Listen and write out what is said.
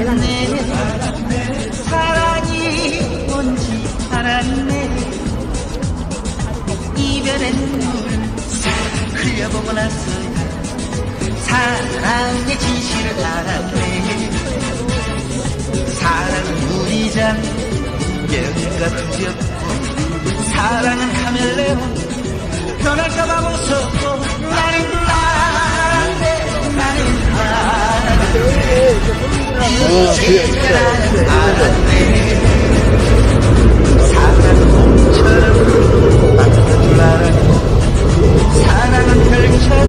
알았네 사랑이 뭔지 알았네. 이별의 눈물을 싹 흘려보고 나서야 사랑의 진실을 알았네. 사랑은 무리장 여기가 두렵고 사랑은 카멜레온 변할까봐 무섭고 이